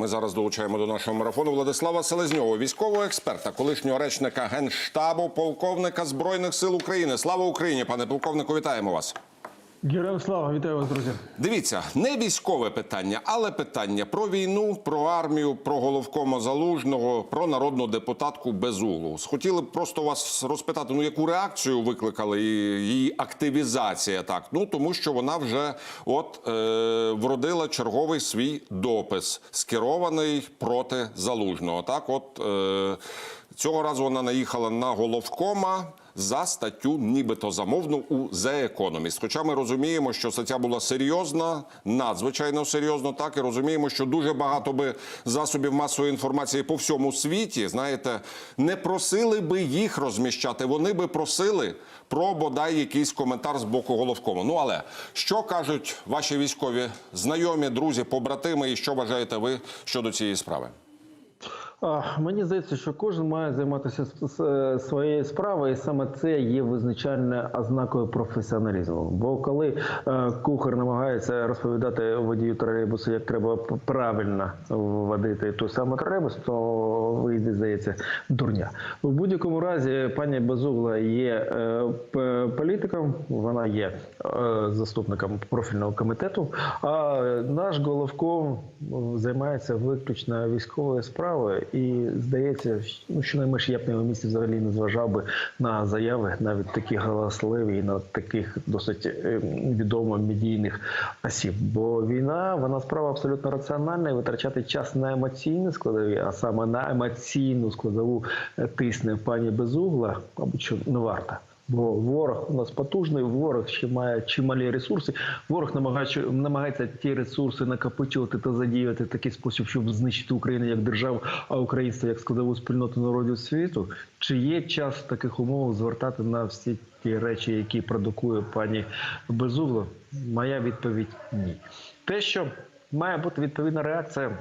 Ми зараз долучаємо до нашого марафону Владислава Селезньова, військового експерта, колишнього речника генштабу, полковника збройних сил України. Слава Україні, пане полковнику, вітаємо вас. Героям слава, вітаю вас, друзі. Дивіться, не військове питання, але питання про війну, про армію, про головкома залужного, про народну депутатку Безуглу. Хотіли б просто вас розпитати, ну яку реакцію викликали її, активізація? Так, ну тому що вона вже от е, вродила черговий свій допис, скерований проти залужного. Так, от е, цього разу вона наїхала на головкома за статтю, нібито замовну у The Economist. Хоча ми розуміємо, що стаття була серйозна, надзвичайно серйозно, так і розуміємо, що дуже багато би засобів масової інформації по всьому світі, знаєте, не просили би їх розміщати. Вони би просили про бодай якийсь коментар з боку головкому. Ну але що кажуть ваші військові знайомі, друзі, побратими, і що вважаєте ви щодо цієї справи? Мені здається, що кожен має займатися своєю справою, і саме це є визначальною ознакою професіоналізму. Бо коли е, кухар намагається розповідати водію тролейбусу, як треба правильно водити той самий тролейбус, то вийде, здається, дурня. У будь-якому разі пані Безугла є е, політиком, вона є е, заступником профільного комітету. А наш головком займається виключно військовою справою, і здається, ну щонайменше я б на його місці взагалі не зважав би на заяви, навіть такі галасливі, і на таких досить е, відомо медійних осіб. Бо війна вона справа абсолютно раціональна, і витрачати час на емоційні складові, а саме на емоційну складову е, тисне пані Безугла, мабуть, що не варто. Бо ворог у нас потужний, ворог ще має чималі ресурси. Ворог намагається, намагається ті ресурси накопичувати та задіяти в такий спосіб, щоб знищити Україну як державу, а українство як складову спільноту народів світу. Чи є час в таких умовах звертати на всі ті речі, які продукує пані Безугло? Моя відповідь ні. Те, що має бути відповідна реакція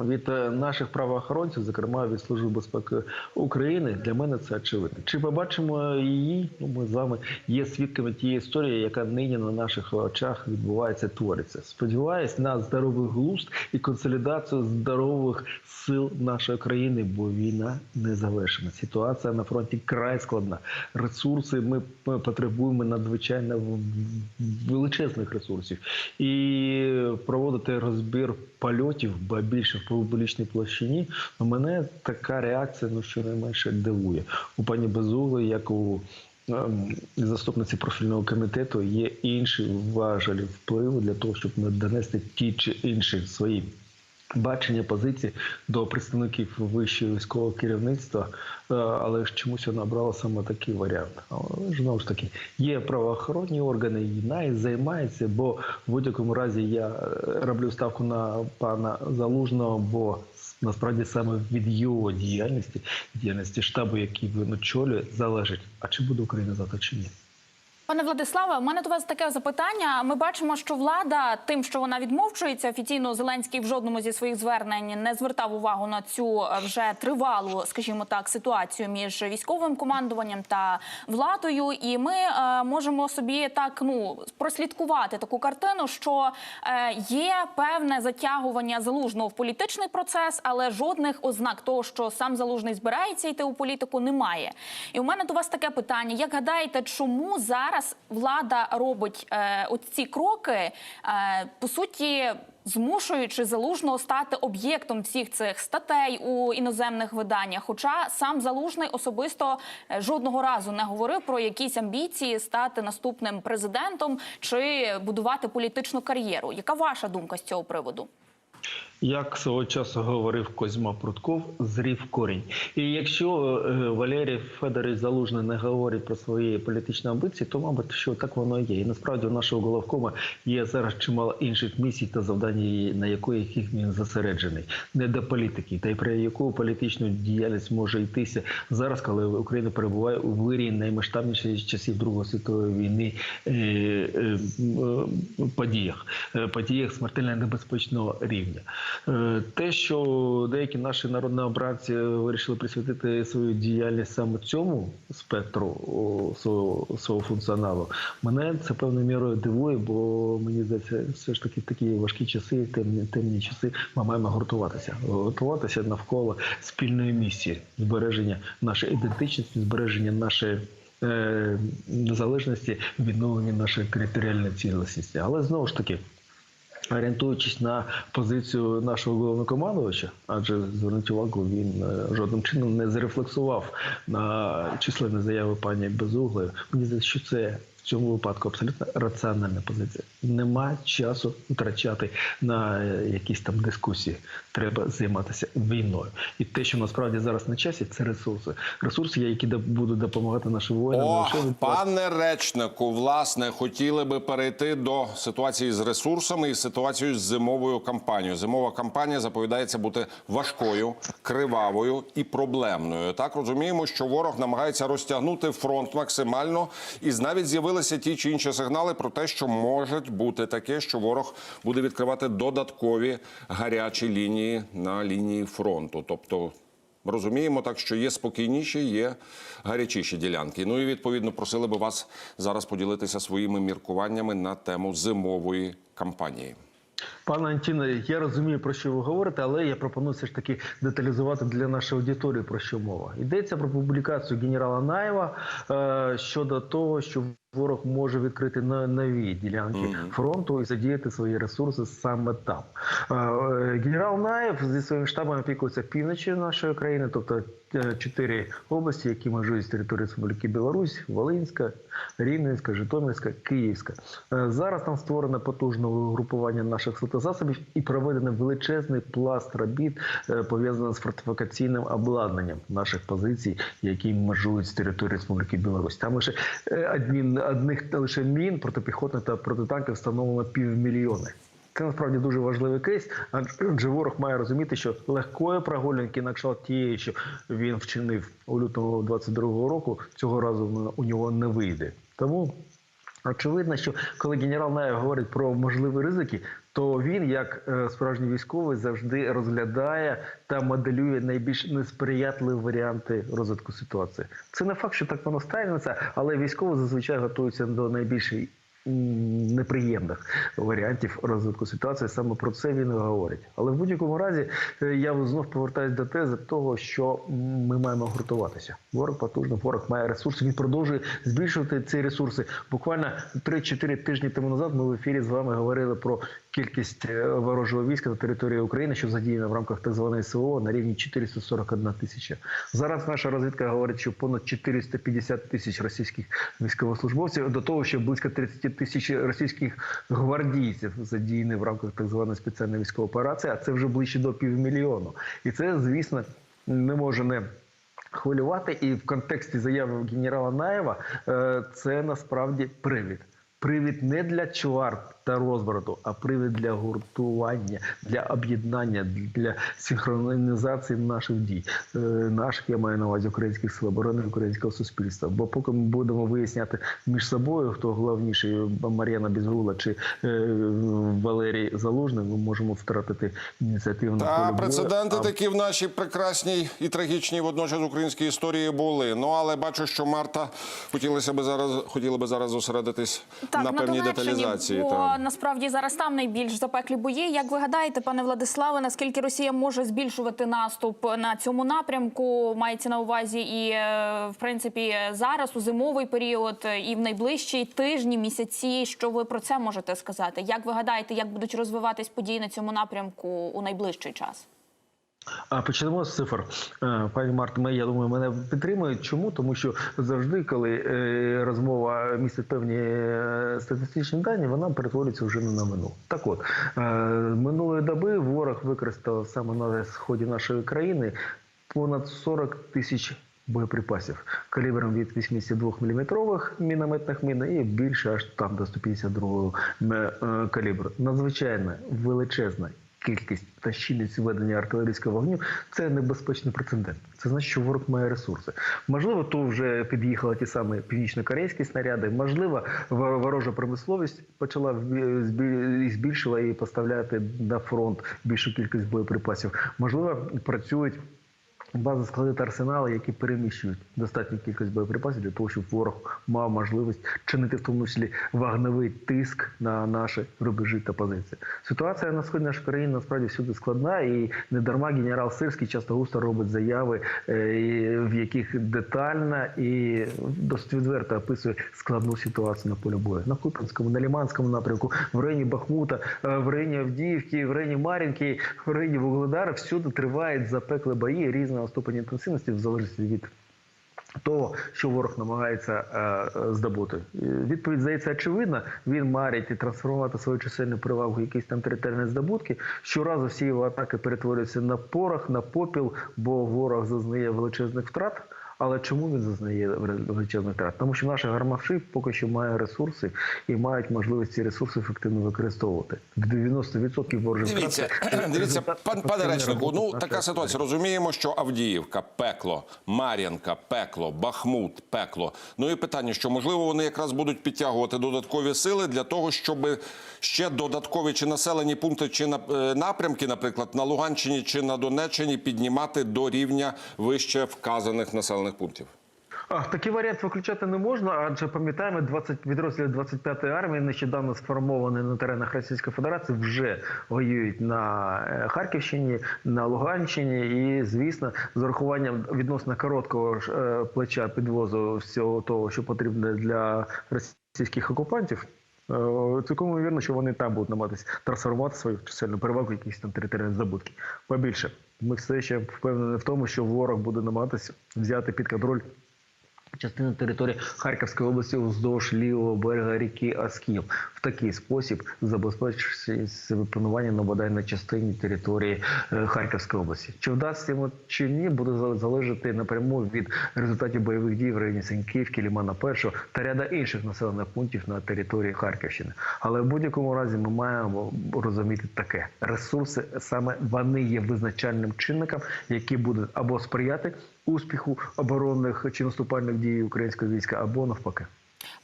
від е, наших правоохоронців, зокрема від Служби безпеки України, для мене це очевидно. Чи побачимо її? Ну, ми з вами є свідками тієї історії, яка нині на наших очах відбувається, твориться. Сподіваюсь на здоровий глузд і консолідацію здорових сил нашої країни, бо війна не завершена. Ситуація на фронті край складна. Ресурси ми потребуємо надзвичайно величезних ресурсів і проводити розбір польотів, ба більше публічній площині. Ну, мене така реакція, ну щонайменше дивує у пані Безули, як у ем, заступниці профільного комітету є інші важелі впливу для того, щоб донести ті чи інші свої. Бачення позиції до представників вищого військового керівництва, е, але ж чомусь вона обрала саме такий варіант. Знову ж таки є правоохоронні органи, і нею займається, бо в будь-якому разі я е, роблю ставку на пана залужного, бо насправді саме від його діяльності, діяльності штабу, який він очолює, залежить, а чи буде Україна завтра чи ні. Пане Владиславе, у мене до вас таке запитання. Ми бачимо, що влада тим, що вона відмовчується, офіційно Зеленський в жодному зі своїх звернень не звертав увагу на цю е, вже тривалу, скажімо так, ситуацію між військовим командуванням та владою. І ми е, можемо собі так ну прослідкувати таку картину, що е, є певне затягування залужного в політичний процес, але жодних ознак того, що сам залужний збирається йти у політику, немає. І у мене до вас таке питання: як гадаєте, чому зараз влада робить е, от ці кроки, е, по суті, змушуючи залужного стати об'єктом всіх цих статей у іноземних виданнях? Хоча сам залужний особисто е, жодного разу не говорив про якісь амбіції стати наступним президентом чи будувати політичну кар'єру. Яка ваша думка з цього приводу? Як свого часу говорив Козьма Прутков, зрів корінь. І якщо е, Валерій Федорович Залужний не говорить про свої політичні амбіції, то мабуть, що так воно є. І насправді у нашого головкома є зараз чимало інших місій та завдань, на яких він зосереджений, не до політики, та й про яку політичну діяльність може йтися зараз, коли Україна перебуває у вирі наймасштабніших часів Другої світової війни е, е, е, подіях, е, подіях смертельно небезпечного рівня. Е, Те, що деякі наші народні обранці вирішили присвятити свою діяльність саме цьому спектру свого, свого функціоналу, мене це певною мірою дивує, бо мені здається, все ж таки в такі важкі часи, темні, темні часи, ми маємо гуртуватися. Гуртуватися навколо спільної місії збереження нашої ідентичності, збереження нашої. Незалежності відновлення нашої територіальної цілісності, але знову ж таки орієнтуючись на позицію нашого головнокомандувача, адже зверніть увагу, він е, жодним чином не зрефлексував на численні заяви пані Безуглої. Мені здається, що це в цьому випадку абсолютно раціональна позиція. Нема часу втрачати на е, якісь там дискусії. Треба займатися війною. І те, що насправді зараз на часі, це ресурси. Ресурси, які будуть допомагати нашим воїнам. О, від пане речнику, власне, хотіли би перейти до ситуації з ресурсами і ситуацією з зимовою кампанією. Зимова кампанія заповідається бути важкою, кривавою і проблемною. Так розуміємо, що ворог намагається розтягнути фронт максимально, і навіть з'явилися ті чи інші сигнали про те, що може бути таке, що ворог буде відкривати додаткові гарячі лінії на лінії фронту. Тобто Розуміємо так, що є спокійніші, є гарячіші ділянки. Ну і відповідно просили би вас зараз поділитися своїми міркуваннями на тему зимової кампанії. Пане Антіне, я розумію, про що ви говорите, але я пропоную все ж таки деталізувати для нашої аудиторії, про що мова. Йдеться про публікацію генерала Наєва е, щодо того, що ворог може відкрити нові ділянки фронту і задіяти свої ресурси саме там. Е, генерал Наєв зі своїм штабом опікується півночі нашої країни, тобто е, чотири області, які межують з території Республіки Білорусь, Волинська, Рівненська, Житомирська, Київська. Е, Зараз там створено потужне угрупування наших силозасобів і проведено величезний пласт робіт, пов'язаний з фортифікаційним обладнанням наших позицій, які межують з території Республіки Білорусь. Там лише адмін, одних лише мін протипіхотних та протитанків встановлено півмільйони. Це насправді дуже важливий кейс, адже ворог має розуміти, що легкої прогулянки на кшталт тієї, що він вчинив у лютому 22-го року, цього разу у нього не вийде. Тому очевидно, що коли генерал Наєв говорить про можливі ризики, то він, як е, справжній військовий, завжди розглядає та моделює найбільш несприятливі варіанти розвитку ситуації. Це не факт, що так воно станеться, але військові зазвичай готуються до найбільшої неприємних варіантів розвитку ситуації. Саме про це він і говорить. Але в будь-якому разі е, я знов повертаюся до тези того, що ми маємо гуртуватися. Ворог потужний, ворог має ресурси. Він продовжує збільшувати ці ресурси. Буквально 3-4 тижні тому назад ми в ефірі з вами говорили про кількість е, ворожого війська на території України, що задіяно в рамках так званої СВО на рівні 441 тисяча. Зараз наша розвідка говорить, що понад 450 тисяч російських військовослужбовців до того, що близько 30 тисяч російських гвардійців задіяні в рамках так званої спеціальної військової операції, а це вже ближче до півмільйону. І це, звісно, не може не хвилювати. І в контексті заяви генерала Наєва е, це насправді привід. Привід не для чвар та розбрату, а привід для гуртування, для об'єднання, для синхронізації наших дій. Е, наших я маю на увазі українських сил оборони, українського суспільства. Бо поки ми будемо виясняти між собою, хто головніший Мар'яна Безгула чи е, Валерій Залужний, ми можемо втратити ініціативу на Та прецеденти А такі в нашій прекрасній і трагічній водночас українській історії були. Ну але бачу, що Марта хотілося би зараз хотіла би зараз зосередитись на певній деталізації. Бо та. Насправді зараз там найбільш запеклі бої. Як ви гадаєте, пане Владиславе, наскільки Росія може збільшувати наступ на цьому напрямку? Мається на увазі і е, в принципі зараз у зимовий період, і в найближчі тижні, місяці. Що ви про це можете сказати? Як ви гадаєте, як будуть розвиватись події на цьому напрямку у найближчий час? А почнемо з цифр. Е, Пані Марта, я думаю, мене підтримують. Чому? Тому що завжди, коли е, розмова містить певні е, статистичні дані, вона перетворюється вже не на минуле. Так от, минулої доби ворог використав саме на сході нашої країни понад 40 тисяч боєприпасів калібром від 82 мм мінометних мін і більше аж там до 152 м е, калібру. Надзвичайно величезна кількість та щільність ведення артилерійського вогню це небезпечний прецедент. Це значить, що ворог має ресурси. Можливо, то вже під'їхали ті самі північно-корейські снаряди. Можливо, вор- ворожа промисловість почала і збільшила і поставляти на фронт більшу кількість боєприпасів. Можливо, працюють. Бази склади та арсенали, які переміщують достатню кількість боєприпасів для того, щоб ворог мав можливість чинити в тому числі вогневий тиск на наші рубежі та позиції. Ситуація на сході нашої країни насправді всюди складна, і не дарма генерал Сирський часто густо робить заяви, е, в яких детально і досить відверто описує складну ситуацію на полі бою на Куп'янському, на Ліманському напрямку, в районі Бахмута, е, в районі Авдіївки, в районі Мар'їнки, в районі Вугледара. Всюди тривають запекли бої різного ступеня інтенсивності в залежності від того, що ворог намагається е, здобути. Е, Відповідь здається очевидна. Він марить і трансформувати свою чисельну перевагу в якісь там територіальні здобутки. Щоразу всі його атаки перетворюються на порох, на попіл, бо ворог зазнає величезних втрат. Але чому він зазнає величезних втрат? Тому що наші гармаші поки що мають ресурси і мають можливість ці ресурси ефективно використовувати. В 90% ворожих Дивіться, втрат дивіться, пан, пане речнику. Ну така ситуація. Розуміємо, що Авдіївка пекло, Мар'янка пекло, Бахмут пекло. Ну і питання, що можливо вони якраз будуть підтягувати додаткові сили для того, щоб ще додаткові чи населені пункти, чи на- е, напрямки, наприклад, на Луганщині чи на Донеччині піднімати до рівня вище вказаних населених пунктів. А, такий варіант виключати не можна, адже пам'ятаємо, 20 підрозділів 25-ї армії нещодавно сформовані на теренах Російської Федерації вже воюють на е, Харківщині, на Луганщині, і звісно, з урахуванням відносно короткого е, плеча підвозу всього того, що потрібно для російських окупантів. Е, Цілком ймовірно, що вони там будуть намагатися трансформувати свою чисельну перевагу, якісь там територіальні здобутки. Побільше, ми все ще впевнені в тому, що ворог буде намагатися взяти під контроль частину території Харківської області уздовж лівого берега ріки Аскіл. В такий спосіб забезпечити себе панування на бодай на частині території е, Харківської області. Чи вдасться йому чи ні, буде залежати напряму від результатів бойових дій в районі Сеньківки, Лімана Першого та ряда інших населених пунктів на території Харківщини. Але в будь-якому разі ми маємо розуміти таке: ресурси саме вони є визначальним чинником, які будуть або сприяти успіху оборонних чи наступальних дій українського війська, або навпаки.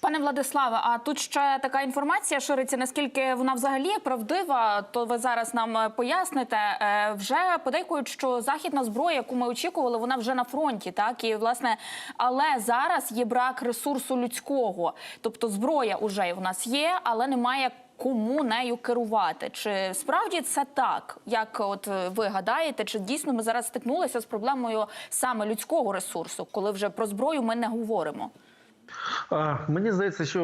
Пане Владиславе, а тут ще така інформація шириться. Наскільки вона взагалі правдива, то ви зараз нам поясните. Е, Вже подейкують, що західна зброя, яку ми очікували, вона вже на фронті, так і власне, але зараз є брак ресурсу людського, тобто зброя вже в нас є, але немає. Кому нею керувати? Чи справді це так? Як от е, ви гадаєте, чи дійсно ми зараз стикнулися з проблемою саме людського ресурсу, коли вже про зброю ми не говоримо? Мені здається, що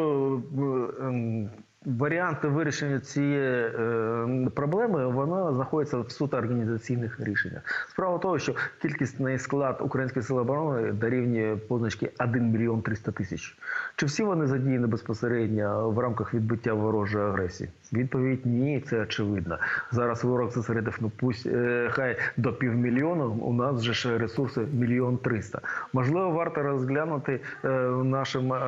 ем, варіанти вирішення цієї е, проблеми вона знаходиться в суто організаційних рішеннях. Справа того, що кількісний склад української сили оборони дорівнює позначки 1 мільйон 300 тисяч. Чи всі вони задіяні безпосередньо в рамках відбиття ворожої агресії? Відповідь ні, це очевидно. Зараз ворог зосередив ну пусть е, хай до півмільйона. У нас же ж ресурси мільйон триста. Можливо, варто розглянути е, нашим е,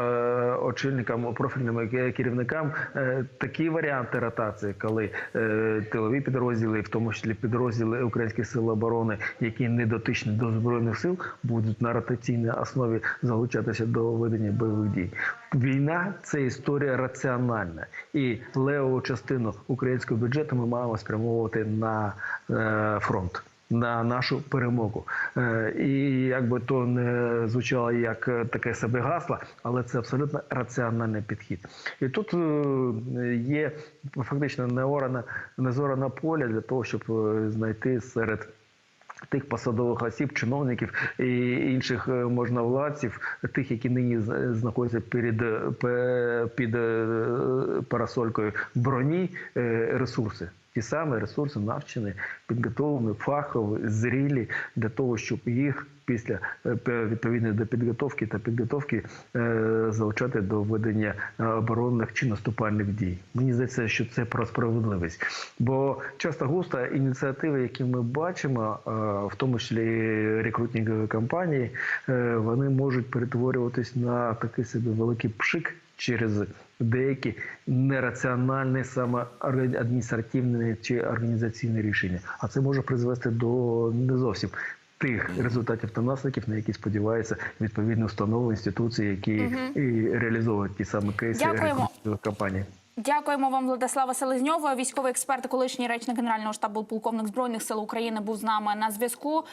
очільникам, профільним керівникам е, такі варіанти ротації, коли е, тилові підрозділи, в тому числі підрозділи українських сил оборони, які не дотичні до збройних сил, будуть на ротаційній основі залучатися до ведення бойових дій. Війна це історія раціональна, і левову частину українського бюджету ми маємо спрямовувати на е, фронт. На нашу перемогу, Е, і якби то не звучало як таке себе гасло, але це абсолютно раціональний підхід. І тут е, є фактично неорана, незорана поля для того, щоб е, знайти серед тих посадових осіб, чиновників і інших можновладців, тих, які нині знаходяться під е, парасолькою броні, ресурси. Ті самі ресурси навчені, підготовлені, фахові, зрілі для того, щоб їх після е, пе- відповідно до підготовки та підготовки е, залучати до ведення е, оборонних чи наступальних дій. Мені здається, що це про справедливість. Бо часто густо ініціативи, які ми бачимо, в тому числі рекрутингові кампанії, вони можуть перетворюватись на такий собі великий пшик через деякі нераціональні саме адміністративні чи організаційні рішення. А це може призвести до не зовсім тих результатів та наслідків, на які сподіваються відповідні установи, інституції, які і реалізовують ті самі кейси кампанії. Дякуємо вам, Владислава Селезньова. Військовий експерт, колишній речник Генерального штабу, полковник збройних сил України, був з нами на зв'язку.